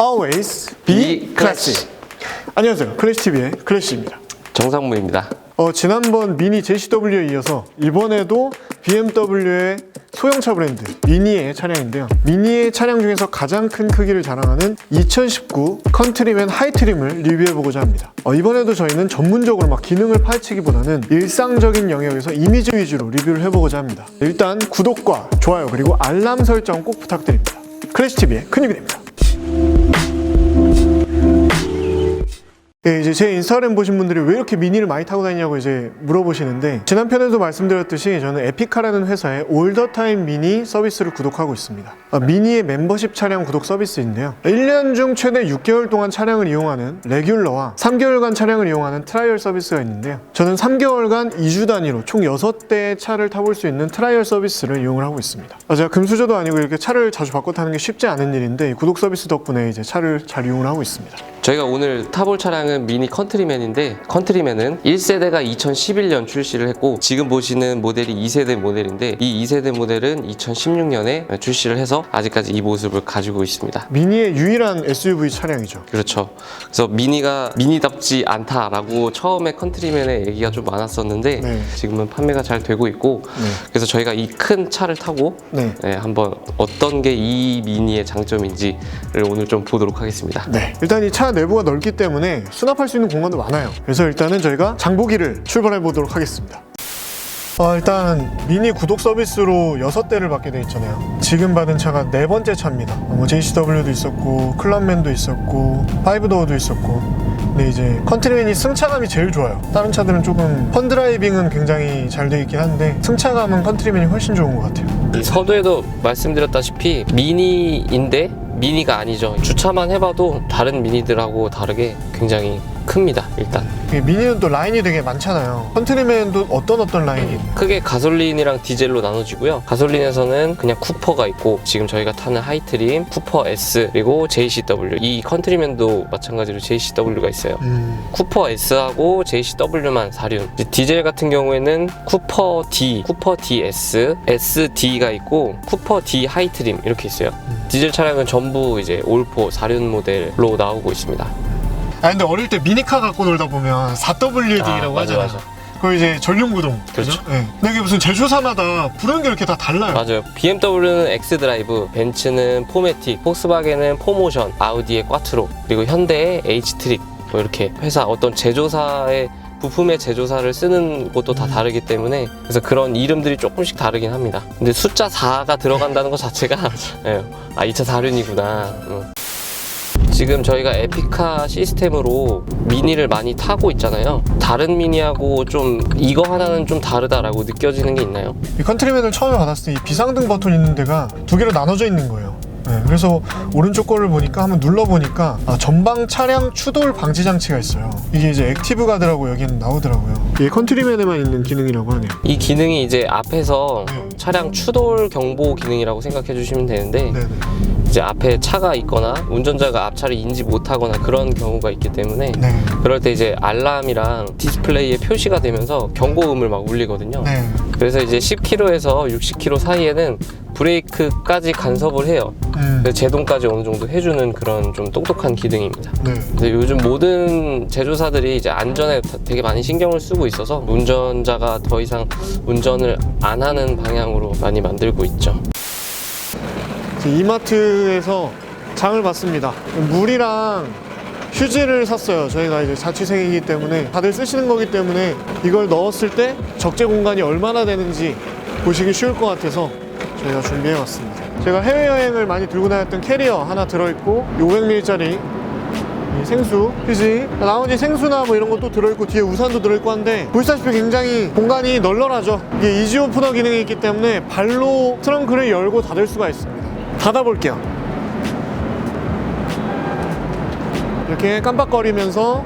Always Be Classy. 안녕하세요. 클래시TV의 클래시입니다. 정상무입니다. 어, 지난번 미니 JCW에 이어서 이번에도 BMW의 소형차 브랜드 미니의 차량인데요. 미니의 차량 중에서 가장 큰 크기를 자랑하는 2019 컨트리맨 하이트림을 리뷰해보고자 합니다. 어, 이번에도 저희는 전문적으로 막 기능을 파헤치기보다는 일상적인 영역에서 이미지 위주로 리뷰를 해보고자 합니다. 일단 구독과 좋아요 그리고 알람 설정 꼭 부탁드립니다. 클래시TV의 큰 힘이 됩니다. 예, 이제 제 인스타그램 보신 분들이 왜 이렇게 미니를 많이 타고 다니냐고 이제 물어보시는데 지난 편에도 말씀드렸듯이 저는 에피카라는 회사의 올더타임 미니 서비스를 구독하고 있습니다. 아, 미니의 멤버십 차량 구독 서비스인데요. 1년 중 최대 6개월 동안 차량을 이용하는 레귤러와 3개월간 차량을 이용하는 트라이얼 서비스가 있는데요. 저는 3개월간 2주 단위로 총 6대의 차를 타볼 수 있는 트라이얼 서비스를 이용을 하고 있습니다. 아, 제가 금수저도 아니고 이렇게 차를 자주 바꿔 타는 게 쉽지 않은 일인데 이 구독 서비스 덕분에 이제 차를 잘 이용을 하고 있습니다. 저희가 오늘 타볼 차량은 미니 컨트리맨인데 컨트리맨은 1세대가 2011년 출시를 했고 지금 보시는 모델이 2세대 모델인데 이 2세대 모델은 2016년에 출시를 해서 아직까지 이 모습을 가지고 있습니다. 미니의 유일한 SUV 차량이죠. 그렇죠. 그래서 미니가 미니답지 않다라고 처음에 컨트리맨의 얘기가 좀 많았었는데 네. 지금은 판매가 잘 되고 있고 네. 그래서 저희가 이 큰 차를 타고 네. 네, 한번 어떤 게 이 미니의 장점인지를 오늘 좀 보도록 하겠습니다. 네. 일단 이차 내부가 넓기 때문에 수납할 수 있는 공간도 많아요. 그래서 일단은 저희가 장보기를 출발해 보도록 하겠습니다. 어, 일단 미니 구독 서비스로 6대를 받게 돼 있잖아요. 지금 받은 차가 네 번째 차입니다. 어, 뭐 JCW도 있었고 클럽맨도 있었고 파이브도어도 있었고 근데 이제 컨트리맨이 승차감이 제일 좋아요. 다른 차들은 조금 펀드라이빙은 굉장히 잘 돼 있긴 한데 승차감은 컨트리맨이 훨씬 좋은 것 같아요. 이 서두에도 말씀드렸다시피 미니인데 미니가 아니죠. 주차만 해봐도 다른 미니들하고 다르게 굉장히 큽니다. 일단 미니는 또 라인이 되게 많잖아요. 컨트리맨도 어떤 어떤 라인이 크게 가솔린이랑 디젤로 나눠지고요. 가솔린에서는 그냥 쿠퍼가 있고 지금 저희가 타는 하이트림, 쿠퍼 S 그리고 JCW 이 컨트리맨도 마찬가지로 JCW가 있어요. 음, 쿠퍼 S하고 JCW만 사륜. 디젤 같은 경우에는 쿠퍼 D, 쿠퍼 DS, SD가 있고 쿠퍼 D 하이트림 이렇게 있어요. 디젤 차량은 전부 이제 올포 사륜 모델로 나오고 있습니다. 아 근데 어릴 때 미니카 갖고 놀다 보면 4WD라고 아, 맞아, 하잖아요. 맞아. 그거 이제 전륜구동. 그렇죠. 네. 근데 이게 무슨 제조사마다 부르는 게 이렇게 다 달라요. 맞아요. BMW는 X 드라이브, 벤츠는 포매틱, 폭스바겐은 포모션, 아우디의 꽈트로, 그리고 현대의 H 트릭 뭐 이렇게 회사 어떤 제조사의 부품의 제조사를 쓰는 곳도 다 다르기 때문에 그래서 그런 이름들이 조금씩 다르긴 합니다. 근데 숫자 4가 들어간다는 것 자체가 예, 아 2차 사륜이구나. 음. 지금 저희가 에피카 시스템으로 미니를 많이 타고 있잖아요. 다른 미니하고 좀 이거 하나는 좀 다르다라고 느껴지는 게 있나요? 이 컨트리맨을 처음에 받았을 때 이 비상등 버튼 있는 데가 두 개로 나눠져 있는 거예요. 네, 그래서 오른쪽 거를 보니까 한번 눌러보니까 아, 전방 차량 추돌 방지 장치가 있어요. 이게 이제 액티브 가드라고 여기는 나오더라고요. 이게 컨트리맨에만 있는 기능이라고 하네요. 이 기능이 이제 앞에서 네. 차량 추돌 경보 기능이라고 생각해 주시면 되는데 네네. 이제 앞에 차가 있거나 운전자가 앞차를 인지 못하거나 그런 경우가 있기 때문에 네. 그럴 때 이제 알람이랑 디스플레이에 표시가 되면서 경고음을 막 울리거든요. 네. 그래서 이제 10km에서 60km 사이에는 브레이크까지 간섭을 해요. 음. 그래서 제동까지 어느 정도 해주는 그런 좀 똑똑한 기능입니다. 네. 근데 요즘 모든 제조사들이 이제 안전에 다- 되게 많이 신경을 쓰고 있어서 운전자가 더 이상 운전을 안 하는 방향으로 많이 만들고 있죠. 이마트에서 장을 봤습니다. 물이랑 휴지를 샀어요. 저희가 이제 자취생이기 때문에 다들 쓰시는 거기 때문에 이걸 넣었을 때 적재 공간이 얼마나 되는지 보시기 쉬울 것 같아서 저희가 준비해 왔습니다. 제가 해외여행을 많이 들고 다녔던 캐리어 하나 들어있고 500ml짜리 생수, 휴지, 나머지 생수나 뭐 이런 것도 들어있고 뒤에 우산도 들어있고 한데 보시다시피 굉장히 공간이 널널하죠. 이게 이지 오프너 기능이 있기 때문에 발로 트렁크를 열고 닫을 수가 있습니다. 닫아볼게요. 이렇게 깜빡거리면서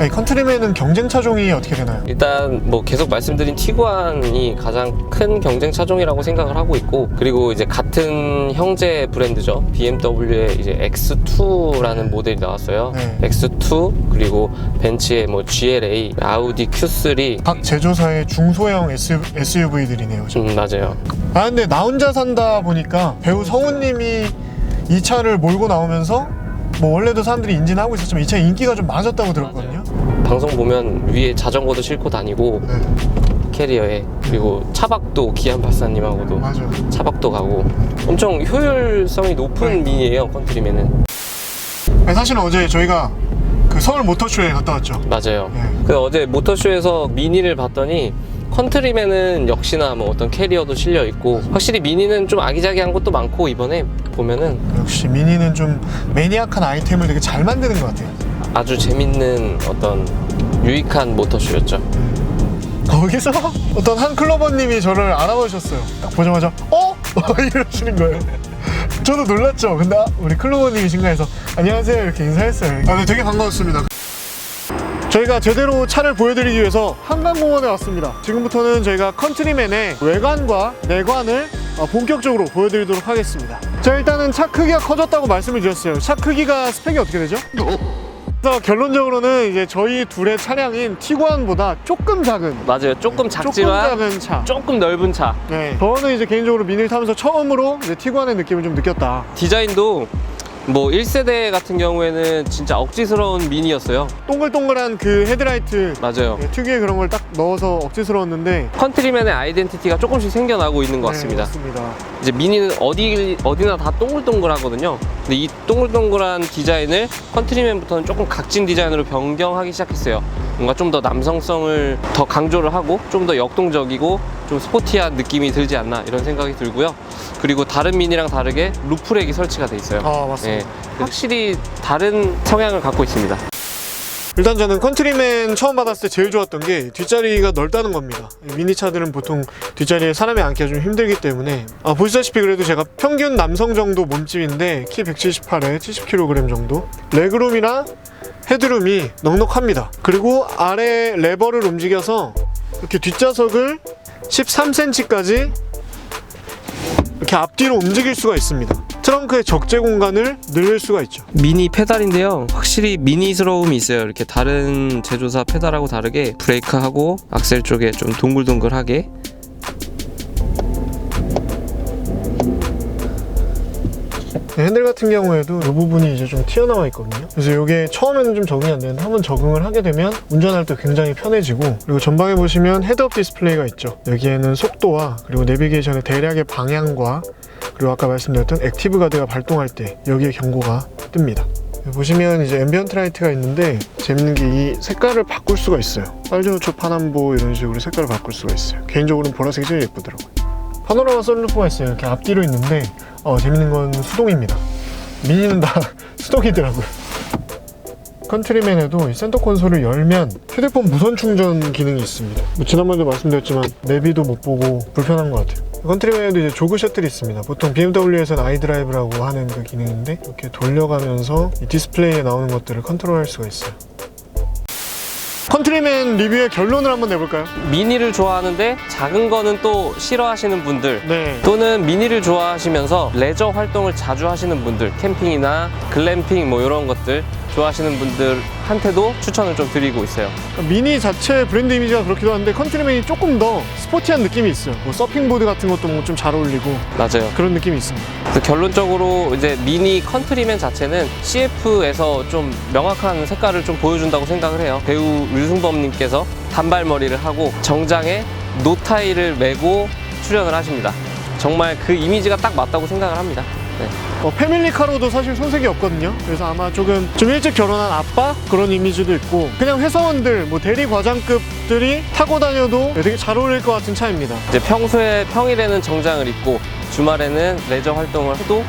아니, 컨트리맨은 경쟁 차종이 어떻게 되나요? 일단 뭐 계속 말씀드린 티구안이 가장 큰 경쟁 차종이라고 생각을 하고 있고 그리고 이제 같은 형제 브랜드죠 BMW의 이제 X2라는 모델이 나왔어요 네. X2 그리고 벤츠의 뭐 GLA 아우디 Q3 각 제조사의 중소형 SUV들이네요. 음 맞아요 아 근데 나 혼자 산다 보니까 배우 성우님이 이 차를 몰고 나오면서 뭐 원래도 사람들이 인지는 하고 있었지만 이 차 인기가 좀 많아졌다고 들었거든요. 방송 보면 위에 자전거도 싣고 다니고 네, 캐리어에 그리고 차박도 기안 박사님하고도 맞아. 차박도 가고 엄청 효율성이 높은 미니예요 컨트리맨은 아니, 사실은 어제 저희가 그 서울 모터쇼에 갔다 왔죠. 맞아요 네. 그 어제 모터쇼에서 미니를 봤더니 컨트리맨은 역시나 뭐 어떤 캐리어도 실려 있고 확실히 미니는 좀 아기자기한 것도 많고 이번에 보면은 역시 미니는 좀 매니악한 아이템을 되게 잘 만드는 것 같아요. 아주 재밌는 어떤 유익한 모터쇼였죠. 거기서 어떤 한 클로버님이 저를 알아봐 주셨어요. 딱 보자마자 어? 이러시는 거예요. 저도 놀랐죠. 근데 아, 우리 클로버님이신가 해서 안녕하세요 이렇게 인사했어요. 아, 네, 되게 반가웠습니다. 저희가 제대로 차를 보여드리기 위해서 한강공원에 왔습니다. 지금부터는 저희가 컨트리맨의 외관과 내관을 어, 본격적으로 보여드리도록 하겠습니다. 자 일단은 차 크기가 커졌다고 말씀을 드렸어요. 차 크기가 스펙이 어떻게 되죠? 그래서 결론적으로는 이제 저희 둘의 차량인 티구안보다 조금 작은 맞아요. 조금 작지만 조금 작은 차. 조금 넓은 차. 네. 저는 이제 개인적으로 미니를 타면서 처음으로 이제 티구안의 느낌을 좀 느꼈다. 디자인도 뭐 1세대 같은 경우에는 진짜 억지스러운 미니였어요. 동글동글한 그 헤드라이트 맞아요. 네, 특유의 그런 걸 딱 넣어서 억지스러웠는데 컨트리맨의 아이덴티티가 조금씩 생겨나고 있는 것 같습니다. 네, 맞습니다. 이제 미니는 어디 어디나 다 동글동글하거든요. 근데 이 동글동글한 디자인을 컨트리맨부터는 조금 각진 디자인으로 변경하기 시작했어요. 뭔가 좀 더 남성성을 더 강조를 하고 좀 더 역동적이고 좀 스포티한 느낌이 들지 않나 이런 생각이 들고요. 그리고 다른 미니랑 다르게 루프렉이 설치가 돼 있어요. 아 맞습니다. 네, 확실히 다른 성향을 갖고 있습니다. 일단 저는 컨트리맨 처음 받았을 때 제일 좋았던 게 뒷자리가 넓다는 겁니다. 미니차들은 보통 뒷자리에 사람이 앉기가 좀 힘들기 때문에 아, 보시다시피 그래도 제가 평균 남성 정도 몸집인데 키 178에 70kg 정도 레그룸이나 헤드룸이 넉넉합니다. 그리고 아래 레버를 움직여서 이렇게 뒷좌석을 13cm까지 이렇게 앞뒤로 움직일 수가 있습니다. 트렁크의 적재 공간을 늘릴 수가 있죠. 미니 페달인데요. 확실히 미니스러움이 있어요. 이렇게 다른 제조사 페달하고 다르게 브레이크하고 악셀 쪽에 좀 동글동글하게 핸들 같은 경우에도 이 부분이 이제 좀 튀어나와 있거든요. 그래서 이게 처음에는 좀 적응이 안 되는데 한번 적응을 하게 되면 운전할 때 굉장히 편해지고 그리고 전방에 보시면 헤드업 디스플레이가 있죠. 여기에는 속도와 그리고 내비게이션의 대략의 방향과 그리고 아까 말씀드렸던 액티브 가드가 발동할 때 여기에 경고가 뜹니다. 보시면 이제 앰비언트 라이트가 있는데 재밌는 게 이 색깔을 바꿀 수가 있어요. 빨주노초 파남보 이런 식으로 색깔을 바꿀 수가 있어요. 개인적으로는 보라색이 제일 예쁘더라고요. 파노라마 썬루프가 있어요. 이렇게 앞뒤로 있는데 어, 재밌는 건 수동입니다. 미니는 다 수동이더라고요. 컨트리맨에도 이 센터 콘솔을 열면 휴대폰 무선 충전 기능이 있습니다. 뭐 지난번에도 말씀드렸지만 내비도 못 보고 불편한 것 같아요. 컨트리맨에도 이제 조그 셔틀이 있습니다. 보통 BMW에서는 아이드라이브라고 하는 그 기능인데 이렇게 돌려가면서 이 디스플레이에 나오는 것들을 컨트롤할 수가 있어요. 컨트리맨 리뷰의 결론을 한번 내볼까요? 미니를 좋아하는데 작은 거는 또 싫어하시는 분들 네. 또는 미니를 좋아하시면서 레저 활동을 자주 하시는 분들 캠핑이나 글램핑 뭐 이런 것들 좋아하시는 분들한테도 추천을 좀 드리고 있어요. 미니 자체 브랜드 이미지가 그렇기도 한데 컨트리맨이 조금 더 스포티한 느낌이 있어요. 뭐 서핑보드 같은 것도 뭐좀잘 어울리고 맞아요. 그런 느낌이 있습니다. 그래서 결론적으로 이제 미니 컨트리맨 자체는 CF에서 좀 명확한 색깔을 좀 보여준다고 생각을 해요. 배우 류승범님께서 단발머리를 하고 정장에 노타이를 메고 출연을 하십니다. 정말 그 이미지가 딱 맞다고 생각을 합니다. 네. 어, 패밀리카로도 사실 손색이 없거든요. 그래서 아마 조금 좀 일찍 결혼한 아빠 그런 이미지도 있고 그냥 회사원들 뭐 대리 과장급들이 타고 다녀도 되게 잘 어울릴 것 같은 차입니다. 이제 평소에 평일에는 정장을 입고 주말에는 레저 활동을 해도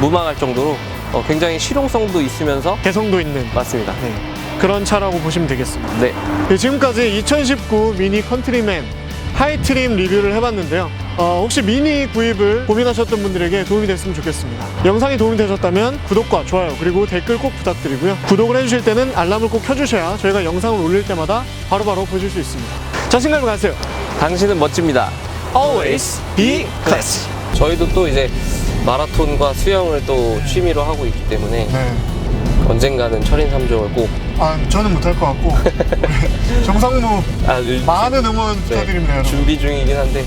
무망할 정도로 어, 굉장히 실용성도 있으면서 개성도 있는 맞습니다. 네, 그런 차라고 보시면 되겠습니다. 네. 네, 지금까지 2019 미니 컨트리맨 하이트림 리뷰를 해봤는데요. 어, 혹시 미니 구입을 고민하셨던 분들에게 도움이 됐으면 좋겠습니다. 영상이 도움이 되셨다면 구독과 좋아요 그리고 댓글 꼭 부탁드리고요. 구독을 해주실 때는 알람을 꼭 켜주셔야 저희가 영상을 올릴 때마다 바로바로 보실 수 있습니다. 자신감을 가세요. 당신은 멋집니다. Always be classy. 저희도 또 이제 마라톤과 수영을 또 취미로 하고 있기 때문에 네. 언젠가는 철인 3종을 꼭. 아, 저는 못할 것 같고. 우리 정상무 아, 많은 응원 네, 부탁드립니다, 여러분. 준비 중이긴 한데